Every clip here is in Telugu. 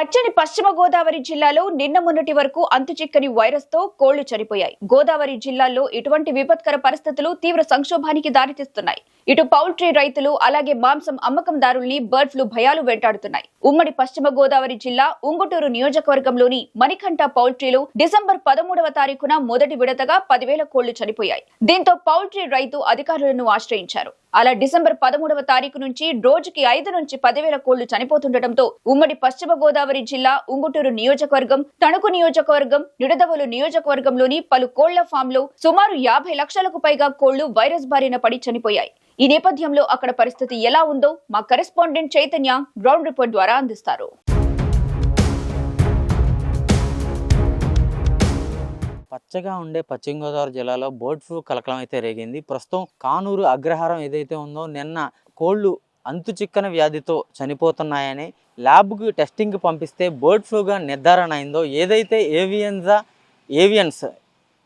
పచ్చని పశ్చిమ గోదావరి జిల్లాలో నిన్న మొన్నటి వరకు అంతుచిక్కని వైరస్తో కోళ్ళు చనిపోయాయి. గోదావరి జిల్లాలో ఇటువంటి విపత్కర పరిస్థితులు తీవ్ర సంక్షోభానికి దారితీస్తున్నాయి. ఇటు పౌల్ట్రీ రైతులు అలాగే మాంసం అమ్మకందారుల్ని బర్డ్ ఫ్లూ భయాలు వెంటాడుతున్నాయి. ఉమ్మడి పశ్చిమ గోదావరి జిల్లా ఉంగుటూరు నియోజకవర్గంలోని మణికంఠ పౌల్ట్రీలో డిసెంబర్ పదమూడవ తారీఖున మొదటి విడతగా పదివేల కోళ్ళు చనిపోయాయి. దీంతో పౌల్ట్రీ రైతు అధికారులను ఆశ్రయించారు. అలా డిసెంబర్ పదమూడవ తారీఖు నుంచి రోజుకి ఐదు నుంచి పదివేల కోళ్ళు చనిపోతుండటంతో ఉమ్మడి పశ్చిమ గోదావరి జిల్లా ఉంగుటూరు నియోజకవర్గం తణుకు నియోజకవర్గం నిడదవోలు నియోజకవర్గంలోని పలు కోళ్ళ ఫామ్లో సుమారు యాభై లక్షలకు పైగా కోళ్ళు వైరస్ బారిన పడి చనిపోయాయి. ఈ నేపథ్యంలో అక్కడ పరిస్థితి ఎలా ఉందో మా కరెస్పాండెంట్ చైతన్య గ్రౌండ్ రిపోర్ట్ ద్వారా అందిస్తారు. పచ్చగా ఉండే పశ్చిమ గోదావరి జిల్లాలో బర్డ్ ఫ్లూ కలకలం అయితే రేగింది. ప్రస్తుతం కానూరు అగ్రహారం ఏదైతే ఉందో నిన్న కోళ్ళు అంతు చిక్కన వ్యాధితో చనిపోతున్నాయని ల్యాబ్కి టెస్టింగ్కి పంపిస్తే బర్డ్ ఫ్లూగా నిర్ధారణ అయిందో ఏదైతే ఏవియన్జా ఏవియన్స్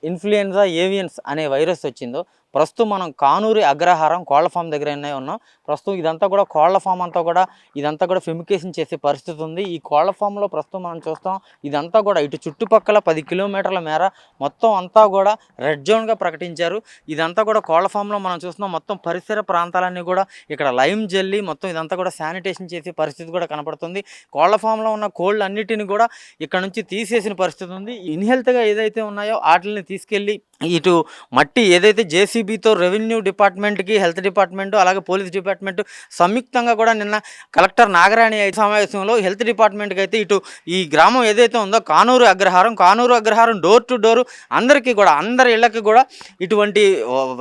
ఇన్ఫ్లుయెన్జా ఏవియన్స్ అనే వైరస్ వచ్చిందో ప్రస్తుతం మనం కానూరి అగ్రహారం కోళ్ళ ఫామ్ దగ్గరనే ఉన్నాం. ప్రస్తుతం ఇదంతా కూడా కోళ్ళ ఫామ్ అంతా కూడా ఇదంతా కూడా ఫెమికేషన్ చేసే పరిస్థితి ఉంది. ఈ కోళ్ళ ఫామ్లో ప్రస్తుతం మనం చూస్తాం ఇదంతా కూడా ఇటు చుట్టుపక్కల పది కిలోమీటర్ల మేర మొత్తం అంతా కూడా రెడ్ జోన్గా ప్రకటించారు. ఇదంతా కూడా కోళ్ళ ఫామ్లో మనం చూస్తున్నాం మొత్తం పరిసర ప్రాంతాలన్నీ కూడా ఇక్కడ లైమ్ జల్లి మొత్తం ఇదంతా కూడా శానిటేషన్ చేసే పరిస్థితి కూడా కనపడుతుంది. కోళ్ళ ఫామ్లో ఉన్న కోళ్ళు అన్నిటిని కూడా ఇక్కడ నుంచి తీసేసిన పరిస్థితి ఉంది. ఇన్హెల్త్గా ఏదైతే ఉన్నాయో వాటిని తీసుకెళ్ళి ఇటు మట్టి ఏదైతే ఏసీబీతో రెవెన్యూ డిపార్ట్మెంట్కి హెల్త్ డిపార్ట్మెంట్ అలాగే పోలీస్ డిపార్ట్మెంట్ సంయుక్తంగా కూడా నిన్న కలెక్టర్ నాగరాణి సమావేశంలో హెల్త్ డిపార్ట్మెంట్కి అయితే ఇటు ఈ గ్రామం ఏదైతే ఉందో Kanuru Agraharam Kanuru Agraharam door to door అందరికీ కూడా అందరి ఇళ్ళకి కూడా ఇటువంటి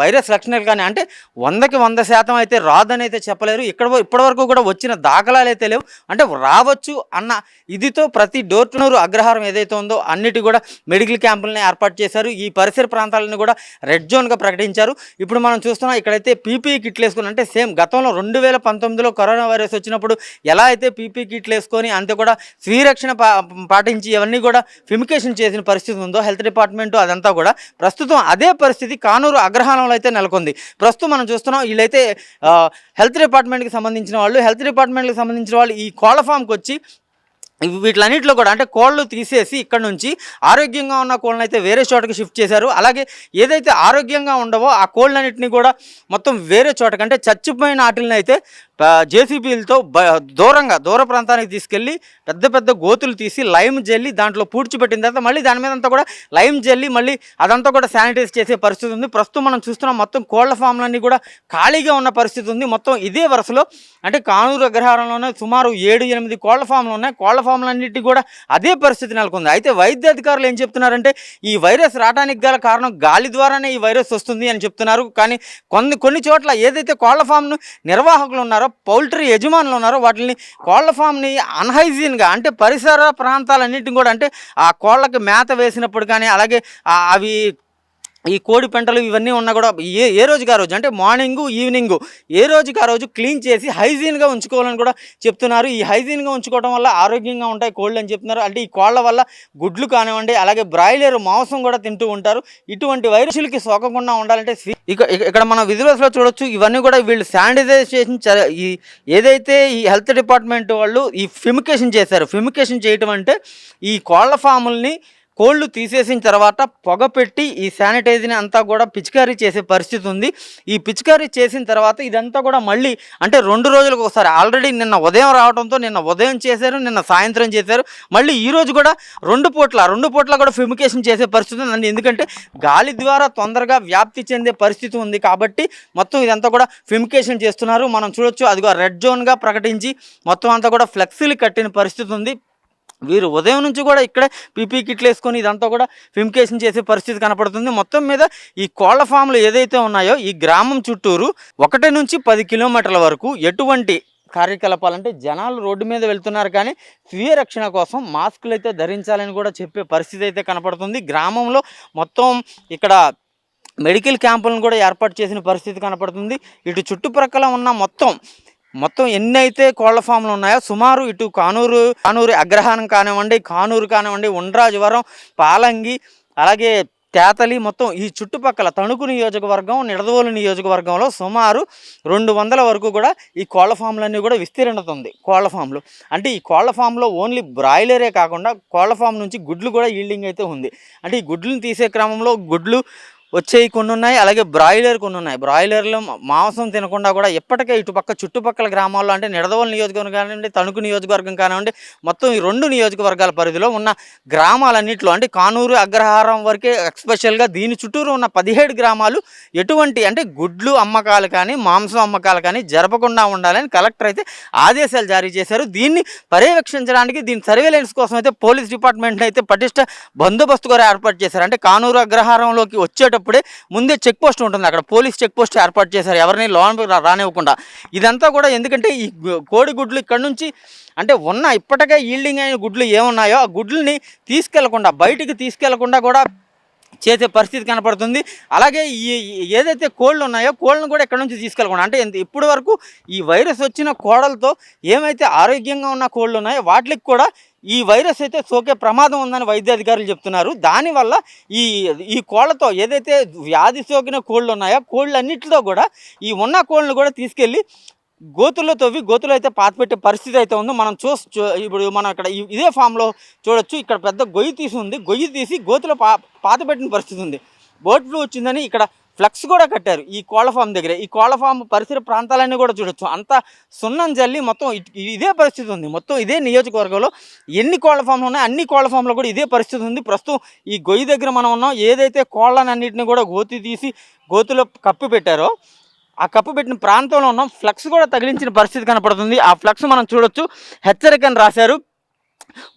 వైరస్ లక్షణాలు కానీ అంటే వందకి వంద శాతం అయితే రాదని అయితే చెప్పలేరు. ఇక్కడ ఇప్పటివరకు కూడా వచ్చిన దాఖలాలు అయితే లేవు. అంటే రావచ్చు అన్న ఇదితో ప్రతి డోర్ టు డోర్ అగ్రహారం ఏదైతే ఉందో అన్నిటి కూడా మెడికల్ క్యాంపులని ఏర్పాటు చేశారు. ఈ పరిసర ప్రాంతాలను కూడా రెడ్ జోన్గా ప్రకటించారు. ఇప్పుడు మనం చూస్తున్నాం ఇక్కడైతే పీపీ కిట్లు వేసుకుని అంటే సేమ్ గతంలో రెండు వేల పంతొమ్మిదిలో కరోనా వైరస్ వచ్చినప్పుడు ఎలా అయితే పీపీ కిట్లు వేసుకొని అంతే కూడా స్వీరక్షణ పా పాటించి ఇవన్నీ కూడా ఫిమికేషన్ చేసిన పరిస్థితి ఉందో హెల్త్ డిపార్ట్మెంట్ అదంతా కూడా ప్రస్తుతం అదే పరిస్థితి కానూరు అగ్రహారంలో అయితే నెలకొంది. ప్రస్తుతం మనం చూస్తున్నాం వీళ్ళైతే హెల్త్ డిపార్ట్మెంట్కి సంబంధించిన వాళ్ళు హెల్త్ డిపార్ట్మెంట్కి సంబంధించిన వాళ్ళు ఈ కోళ్ళ ఫామ్కి వచ్చి వీటిలన్నింటిలో కూడా అంటే కోళ్ళు తీసేసి ఇక్కడ నుంచి ఆరోగ్యంగా ఉన్న కోళ్ళని అయితే వేరే చోటకి షిఫ్ట్ చేశారు. అలాగే ఏదైతే ఆరోగ్యంగా ఉండవో ఆ కోళ్ళన్నింటినీ కూడా మొత్తం వేరే చోటకి అంటే చచ్చిపోయిన వాటిని అయితే జేసీబీలతో దూరంగా దూర ప్రాంతానికి తీసుకెళ్ళి పెద్ద పెద్ద గోతులు తీసి లైమ్ జల్లి దాంట్లో పూడ్చిపెట్టిన తర్వాత మళ్ళీ దాని మీద అంతా కూడా లైమ్ జల్లి మళ్ళీ అదంతా కూడా శానిటైజ్ చేసే పరిస్థితి ఉంది. ప్రస్తుతం మనం చూస్తున్నాం మొత్తం కోళ్ళ ఫామ్లన్నీ కూడా ఖాళీగా ఉన్న పరిస్థితి ఉంది. మొత్తం ఇదే వరుసలో అంటే కానూరు అగ్రహారంలోనే సుమారు ఏడు ఎనిమిది కోళ్ళ ఫామ్లు ఉన్నాయి. కోళ్ళ ఫామ్ ఫామ్లన్నిటి కూడా అదే పరిస్థితి నెలకొంది. అయితే వైద్య అధికారులు ఏం చెప్తున్నారంటే ఈ వైరస్ రావడానికి గల కారణం గాలి ద్వారానే ఈ వైరస్ వస్తుంది అని చెప్తున్నారు. కానీ కొన్ని కొన్ని చోట్ల ఏదైతే కోళ్ళ ఫామ్ను నిర్వాహకులు ఉన్నారో పౌల్ట్రీ యజమానులు ఉన్నారో వాటిని కోళ్ళ ఫామ్ని అన్హైజీన్గా అంటే పరిసర ప్రాంతాలన్నింటిని కూడా అంటే ఆ కోళ్ళకి మేత వేసినప్పుడు కానీ అలాగే అవి ఈ కోడి పెంటలు ఇవన్నీ ఉన్నా కూడా ఏ ఏ రోజుకి ఆ రోజు? అంటే మార్నింగ్ ఈవినింగ్. ఏ రోజుకి ఆ రోజు క్లీన్ చేసి హైజీన్గా ఉంచుకోవాలని కూడా చెప్తున్నారు. ఈ హైజీన్గా ఉంచుకోవడం వల్ల ఆరోగ్యంగా ఉంటాయి కోళ్ళు అని చెప్తున్నారు. అంటే ఈ కోళ్ళ వల్ల గుడ్లు కానివ్వండి అలాగే బ్రాయిలర్ మాంసం కూడా తింటూ ఉంటారు. ఇటువంటి వైరస్లకి సోకకుండా ఉండాలంటే ఇక ఇక్కడ మనం విధులలో చూడొచ్చు. ఇవన్నీ కూడా వీళ్ళు శానిటైజేషన్ చ- ఈ ఏదైతే ఈ హెల్త్ డిపార్ట్మెంట్ వాళ్ళు ఈ ఫిమికేషన్ చేశారు. ఫిమికేషన్ చేయటం అంటే ఈ కోళ్ళ ఫాముల్ని కోళ్ళు తీసేసిన తర్వాత పొగ పెట్టి ఈ శానిటైజర్ని అంతా కూడా పిచికారీ చేసే పరిస్థితి ఉంది. ఈ పిచికారీ చేసిన తర్వాత ఇదంతా కూడా మళ్ళీ అంటే రెండు రోజులకు ఒకసారి ఆల్రెడీ నిన్న ఉదయం రావడంతో నిన్న ఉదయం చేశారు నిన్న సాయంత్రం చేశారు. మళ్ళీ ఈరోజు కూడా రెండు పూట్ల రెండు పూట్ల కూడా ఫిమికేషన్ చేసే పరిస్థితి ఉంది ఎందుకంటే గాలి ద్వారా తొందరగా వ్యాప్తి చెందే పరిస్థితి ఉంది కాబట్టి మొత్తం ఇదంతా కూడా ఫిమికేషన్ చేస్తున్నారు. మనం చూడొచ్చు అదిగో రెడ్ జోన్గా ప్రకటించి మొత్తం అంతా కూడా ఫ్లెక్సీలు కట్టిన పరిస్థితి ఉంది. వీరు ఉదయం నుంచి కూడా ఇక్కడే పీపీ కిట్లు వేసుకొని ఇదంతా కూడా ఫిమికేషన్ చేసే పరిస్థితి కనపడుతుంది. మొత్తం మీద ఈ కోళ్ళ ఫామ్లు ఏదైతే ఉన్నాయో ఈ గ్రామం చుట్టూరు ఒకటి నుంచి పది కిలోమీటర్ల వరకు ఎటువంటి కార్యకలాపాలంటే జనాలు రోడ్డు మీద వెళ్తున్నారు కానీ స్వీయ రక్షణ కోసం మాస్కులు అయితే ధరించాలని కూడా చెప్పే పరిస్థితి అయితే కనపడుతుంది. గ్రామంలో మొత్తం ఇక్కడ మెడికల్ క్యాంపులను కూడా ఏర్పాటు చేసిన పరిస్థితి కనపడుతుంది. ఇటు చుట్టుప్రక్కల ఉన్న మొత్తం మొత్తం ఎన్ని అయితే కోళ్ళ ఫామ్లు ఉన్నాయో సుమారు ఇటు కానూరు కానూరు అగ్రహారం కానివ్వండి కానూరు కానివ్వండి ఉండ్రాజవరం పాలంగి అలాగే తేతలి మొత్తం ఈ చుట్టుపక్కల తణుకు నియోజకవర్గం నిడదవోలు నియోజకవర్గంలో సుమారు రెండు వందల వరకు కూడా ఈ కోళ్ళ ఫామ్లన్నీ కూడా విస్తీర్ణత ఉంది కోళ్ళ ఫామ్లు. అంటే ఈ కోళ్ళ ఫామ్లో ఓన్లీ బ్రాయిలరే కాకుండా కోళ్ళ ఫామ్ నుంచి గుడ్లు కూడా ఈల్డింగ్ అయితే ఉంది. అంటే ఈ గుడ్లను తీసే క్రమంలో గుడ్లు వచ్చేవి కొన్ని ఉన్నాయి అలాగే బ్రాయిలర్ కొన్ని ఉన్నాయి బ్రాయిలర్లు మాంసం తినకుండా కూడా ఇప్పటికే ఇటుపక్క చుట్టుపక్కల గ్రామాల్లో అంటే నిడదవోలు నియోజకవర్గం కానివ్వండి తణుకు నియోజకవర్గం కానివ్వండి మొత్తం ఈ రెండు నియోజకవర్గాల పరిధిలో ఉన్న గ్రామాలన్నింటిలో అంటే కానూరు అగ్రహారం వరకే ఎక్స్పెషల్గా దీని చుట్టూరు ఉన్న పదిహేడు గ్రామాలు ఎటువంటి అంటే గుడ్లు అమ్మకాలు కానీ మాంసం అమ్మకాలు కానీ జరపకుండా ఉండాలని కలెక్టర్ అయితే ఆదేశాలు జారీ చేశారు. దీన్ని పర్యవేక్షించడానికి దీని సర్వేలెన్స్ కోసం అయితే పోలీస్ డిపార్ట్మెంట్ అయితే పటిష్ట బందోబస్తు కూడా ఏర్పాటు చేశారు. అంటే కానూరు అగ్రహారంలోకి వచ్చేటప్పుడు ముందే చెక్ పోస్ట్ ఉంటుంది. అక్కడ పోలీస్ చెక్ పోస్ట్ ఏర్పాటు చేశారు. ఎవరిని లోన్ రానివ్వకుండా. ఇదంతా కూడా ఎందుకంటే ఈ గు- కోడి గుడ్లు ఇక్కడ నుంచి అంటే ఉన్న ఇప్పటికే ఈల్డింగ్ అయిన గుడ్లు ఏమున్నాయో ఆ గుడ్లని తీసుకెళ్ళకుండా బయటికి తీసుకెళ్ళకుండా కూడా చేసే పరిస్థితి కనపడుతుంది. అలాగే ఈ ఏదైతే కోళ్ళు ఉన్నాయో కోళ్ళను కూడా ఇక్కడ నుంచి తీసుకెళ్ళకుండా అంటే ఎంత ఇప్పటి వరకు ఈ వైరస్ వచ్చిన కోడలతో ఏమైతే ఆరోగ్యంగా ఉన్న కోళ్ళు ఉన్నాయో వాటికి కూడా ఈ వైరస్ అయితే సోకే ప్రమాదం ఉందని వైద్య అధికారులు చెప్తున్నారు. దానివల్ల ఈ ఈ కోళ్ళతో ఏదైతే వ్యాధి సోకిన కోళ్ళు ఉన్నాయో కోళ్ళన్నిటితో కూడా ఈ ఉన్న కోళ్ళను కూడా తీసుకెళ్ళి గోతుల్లో తవ్వి గోతులు అయితే పాత పెట్టే పరిస్థితి అయితే ఉంది మనం చూ ఇప్పుడు మనం ఇక్కడ ఇదే ఫామ్లో చూడొచ్చు. ఇక్కడ పెద్ద గొయ్యి తీసి ఉంది. గొయ్యి తీసి గోతులు పా పాతపెట్టిన పరిస్థితి ఉంది. బర్డ్ ఫ్లూ వచ్చిందని ఇక్కడ ఫ్లక్స్ కూడా కట్టారు ఈ కోళ్ళ ఫామ్ దగ్గర. ఈ కోళ్ళ ఫామ్ పరిసర ప్రాంతాలన్నీ కూడా చూడొచ్చు. అంత సున్నం జల్లి మొత్తం ఇట్- ఇదే పరిస్థితి ఉంది. మొత్తం ఇదే నియోజకవర్గంలో ఎన్ని కోళ్ళ ఫామ్లు ఉన్నాయి అన్ని కోళ్ళ ఫామ్లో కూడా ఇదే పరిస్థితి ఉంది. ప్రస్తుతం ఈ గొయ్యి దగ్గర మనం ఉన్నాం. ఏదైతే కోళ్ళనన్నింటినీ కూడా గోతి తీసి గోతులో కప్పి పెట్టారో ఆ కప్పు పెట్టిన ప్రాంతంలో ఉన్నాం. ఫ్లక్స్ కూడా తగిలించిన పరిస్థితి కనపడుతుంది. ఆ ఫ్లక్స్ మనం చూడొచ్చు. హెచ్చరికని రాశారు.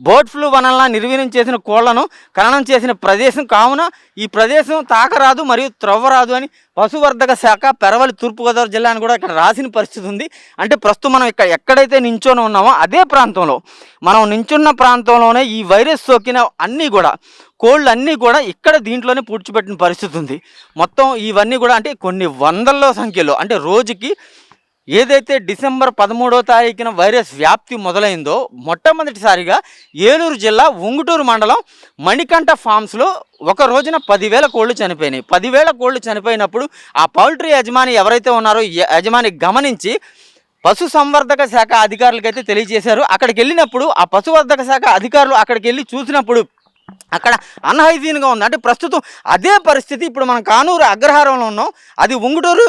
బర్డ్ ఫ్లూ వలన నిర్వీర్యం చేసిన కోళ్ళను ఖననం చేసిన ప్రదేశం కావున ఈ ప్రదేశం తాకరాదు మరియు త్రవ్వరాదు అని పశువర్ధక శాఖ పెరవలి తూర్పుగోదావరి జిల్లా అని కూడా ఇక్కడ రాసిన పరిస్థితి ఉంది. అంటే ప్రస్తుతం మనం ఇక్కడ ఎక్కడైతే నించొని ఉన్నామో అదే ప్రాంతంలో. మనం నించున్న ప్రాంతంలోనే ఈ వైరస్ సోకిన అన్నీ కూడా కోళ్ళు అన్నీ కూడా ఇక్కడ దీంట్లోనే పూడ్చిపెట్టిన పరిస్థితి ఉంది. మొత్తం ఇవన్నీ కూడా అంటే కొన్ని వందల్లో సంఖ్యలో అంటే రోజుకి ఏదైతే డిసెంబర్ పదమూడో తారీఖున వైరస్ వ్యాప్తి మొదలైందో మొట్టమొదటిసారిగా ఏలూరు జిల్లా ఉంగుటూరు మండలం మణికంఠ ఫామ్స్లో ఒక రోజున పదివేల కోళ్ళు చనిపోయినాయి. పదివేల కోళ్ళు చనిపోయినప్పుడు ఆ పౌల్ట్రీ యజమాని ఎవరైతే ఉన్నారో యజమాని గమనించి పశుసంవర్ధక శాఖ అధికారులకైతే తెలియజేశారు. అక్కడికి వెళ్ళినప్పుడు ఆ పశువర్ధక శాఖ అధికారులు అక్కడికి వెళ్ళి చూసినప్పుడు అక్కడ అన్హైజీన్గా ఉంది. అంటే ప్రస్తుతం అదే పరిస్థితి ఇప్పుడు మనం కానూరు అగ్రహారంలో ఉన్నాం. అది ఉంగుటూరు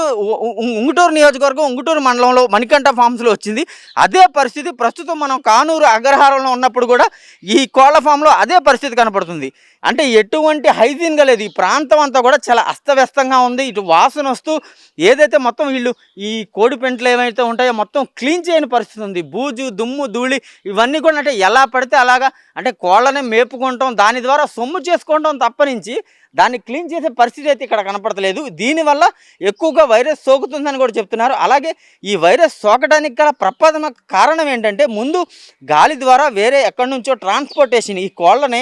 ఉంగుటూరు నియోజకవర్గం ఉంగుటూరు మండలంలో మణికంఠ ఫామ్స్లో వచ్చింది. అదే పరిస్థితి ప్రస్తుతం మనం కానూరు అగ్రహారంలో ఉన్నప్పుడు కూడా ఈ కోళ్ళ ఫామ్లో అదే పరిస్థితి కనపడుతుంది. అంటే ఎటువంటి హైజీన్గా లేదు ఈ ప్రాంతం అంతా కూడా చాలా అస్తవ్యస్తంగా ఉంది. ఇటు వాసన వస్తూ ఏదైతే మొత్తం వీళ్ళు ఈ కోడి పెంట్లు ఏమైతే ఉంటాయో మొత్తం క్లీన్ చేయని పరిస్థితి ఉంది. బూజు దుమ్ము ధూళి ఇవన్నీ కూడా అంటే ఎలా పడితే అలాగా అంటే కోళ్ళనే మేపుకుంటాం దాని ద్వారా సొమ్ము చేసుకోవడం తప్పనించి దాన్ని క్లీన్ చేసే పరిస్థితి అయితే ఇక్కడ కనపడతలేదు. దీనివల్ల ఎక్కువగా వైరస్ సోకుతుందని కూడా చెప్తున్నారు. అలాగే ఈ వైరస్ సోకడానికి గల ప్రప్రథమ కారణం ఏంటంటే ముందు గాలి ద్వారా వేరే ఎక్కడి నుంచో ట్రాన్స్పోర్టేషన్ ఈ కోళ్ళని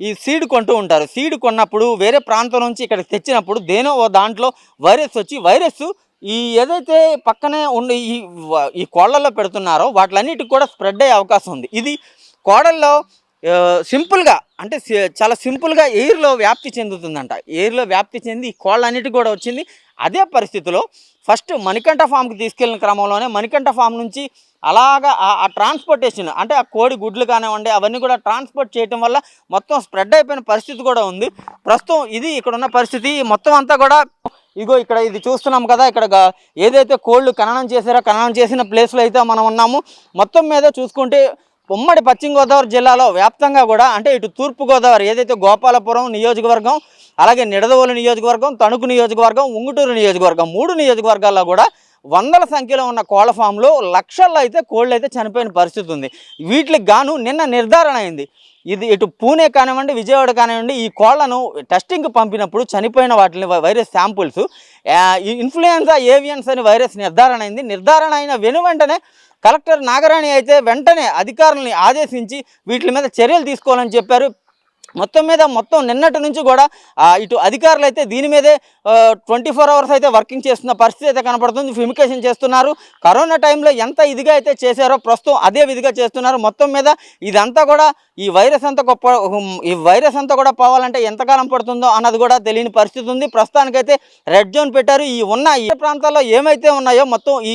ఈ సీడ్ కొంటూ ఉంటారు. సీడ్ కొన్నప్పుడు వేరే ప్రాంతం నుంచి ఇక్కడికి తెచ్చినప్పుడు దేనో ఓ దాంట్లో వైరస్ వచ్చి వైరస్ ఈ ఏదైతే పక్కనే ఉండి ఈ ఈ కోళ్ళల్లో పెడుతున్నారో వాటిలన్నిటికి కూడా స్ప్రెడ్ అయ్యే అవకాశం ఉంది. ఇది కోడల్లో సింపుల్గా అంటే చాలా సింపుల్గా ఎయిర్లో వ్యాప్తి చెందుతుందంట. ఎయిర్లో వ్యాప్తి చెంది ఈ కోళ్ళన్నిటికి కూడా వచ్చింది. అదే పరిస్థితిలో ఫస్ట్ మణికంఠ ఫామ్కి తీసుకెళ్ళిన క్రమంలోనే మణికంఠ ఫామ్ నుంచి అలాగా ఆ- ట్రాన్స్పోర్టేషన్ అంటే ఆ కోడి గుడ్లు కానివ్వండి అవన్నీ కూడా ట్రాన్స్పోర్ట్ చేయటం వల్ల మొత్తం స్ప్రెడ్ అయిపోయిన పరిస్థితి కూడా ఉంది. ప్రస్తుతం ఇది ఇక్కడ ఉన్న పరిస్థితి మొత్తం అంతా కూడా ఇగో ఇక్కడ ఇది చూస్తున్నాం కదా ఇక్కడ ఏదైతే కోళ్ళు ఖననం చేశారో ఖననం చేసిన ప్లేస్లో అయితే మనం ఉన్నాము. మొత్తం మీద చూసుకుంటే ఉమ్మడి పశ్చిమ గోదావరి జిల్లాలో వ్యాప్తంగా కూడా అంటే ఇటు తూర్పుగోదావరి ఏదైతే గోపాలపురం నియోజకవర్గం అలాగే నిడదవోలు నియోజకవర్గం తణుకు నియోజకవర్గం ఉంగుటూరు నియోజకవర్గం మూడు నియోజకవర్గాల్లో కూడా వందల సంఖ్యలో ఉన్న కోళ్ళ ఫామ్లో లక్షల్లో అయితే కోళ్ళు అయితే చనిపోయిన పరిస్థితి ఉంది. వీటికి గాను నిన్న నిర్ధారణ అయింది. ఇది ఇటు పూణే కానివ్వండి విజయవాడ కానివ్వండి ఈ కోళ్ళను టెస్టింగ్కి పంపినప్పుడు చనిపోయిన వాటిని వైరస్ శాంపుల్స్ ఇన్ఫ్లుయెన్జా ఏవియన్స్ అని వైరస్ నిర్ధారణ అయింది. నిర్ధారణ అయిన వెను వెంటనే కలెక్టర్ నాగరాణి అయితే వెంటనే అధికారులని ఆదేశించి వీటి మీద చర్యలు తీసుకోవాలని చెప్పారు. మొత్తం మీద మొత్తం నిన్నటి నుంచి కూడా ఇటు అధికారులు అయితే దీని మీదే ట్వంటీ ఫోర్ అవర్స్ అయితే వర్కింగ్ చేస్తున్న పరిస్థితి అయితే కనపడుతుంది. ఫిమికేషన్ చేస్తున్నారు. కరోనా టైంలో ఎంత ఇదిగా అయితే చేశారో ప్రస్తుతం అదే విధిగా చేస్తున్నారు. మొత్తం మీద ఇదంతా కూడా ఈ వైరస్ అంతా గొప్ప ఈ వైరస్ అంతా కూడా పోవాలంటే ఎంతకాలం పడుతుందో అన్నది కూడా తెలియని పరిస్థితి ఉంది. ప్రస్తుతానికైతే రెడ్ జోన్ పెట్టారు. ఈ ఉన్న ఈ ప్రాంతాల్లో ఏమైతే ఉన్నాయో మొత్తం ఈ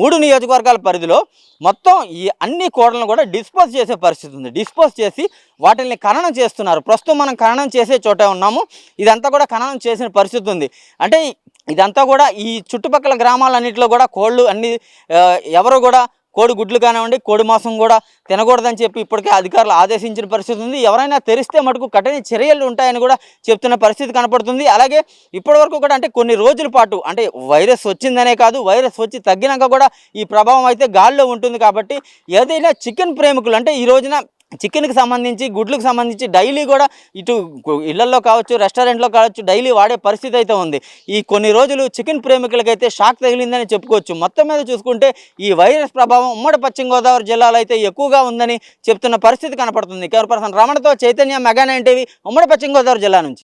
మూడు నియోజకవర్గాల పరిధిలో మొత్తం ఈ అన్ని కోడలను కూడా డిస్పోజ్ చేసే పరిస్థితి ఉంది. డిస్పోజ్ చేసి వాటిని ఖననం చేస్తున్నారు. ప్రస్తుతం మనం ఖననం చేసే చోటే ఉన్నాము. ఇదంతా కూడా ఖననం చేసిన పరిస్థితి ఉంది. అంటే ఇదంతా కూడా ఈ చుట్టుపక్కల గ్రామాలన్నింటిలో కూడా కోళ్ళు అన్ని ఎవరు కూడా కోడి గుడ్లు కానివ్వండి కోడి మాంసం కూడా తినకూడదని చెప్పి ఇప్పటికే అధికారులు ఆదేశించిన పరిస్థితి ఉంది. ఎవరైనా తెరిస్తే మటుకు కఠిన చర్యలు ఉంటాయని కూడా చెప్తున్న పరిస్థితి కనపడుతుంది. అలాగే ఇప్పటివరకు కూడా అంటే కొన్ని రోజుల పాటు అంటే వైరస్ వచ్చిందనే కాదు వైరస్ వచ్చి తగ్గినాక కూడా ఈ ప్రభావం అయితే గాల్లో ఉంటుంది కాబట్టి ఏదైనా చికెన్ ప్రేమికులు అంటే ఈ రోజున చికెన్కి సంబంధించి గుడ్లకు సంబంధించి డైలీ కూడా ఇటు ఇళ్ళలో కావచ్చు రెస్టారెంట్లో కావచ్చు డైలీ వాడే పరిస్థితి అయితే ఉంది. ఈ కొన్ని రోజులు చికెన్ ప్రేమికులకైతే షాక్ తగిలిందని చెప్పుకోవచ్చు. మొత్తం మీద చూసుకుంటే ఈ వైరస్ ప్రభావం ఉమ్మడి పశ్చిమ గోదావరి జిల్లాలో అయితే ఎక్కువగా ఉందని చెప్తున్న పరిస్థితి కనపడుతుంది. కెమెరా పర్సన్ రమణతో చైతన్య మెగా నైన్ టీవీ ఉమ్మడి పశ్చిమ గోదావరి జిల్లా నుంచి.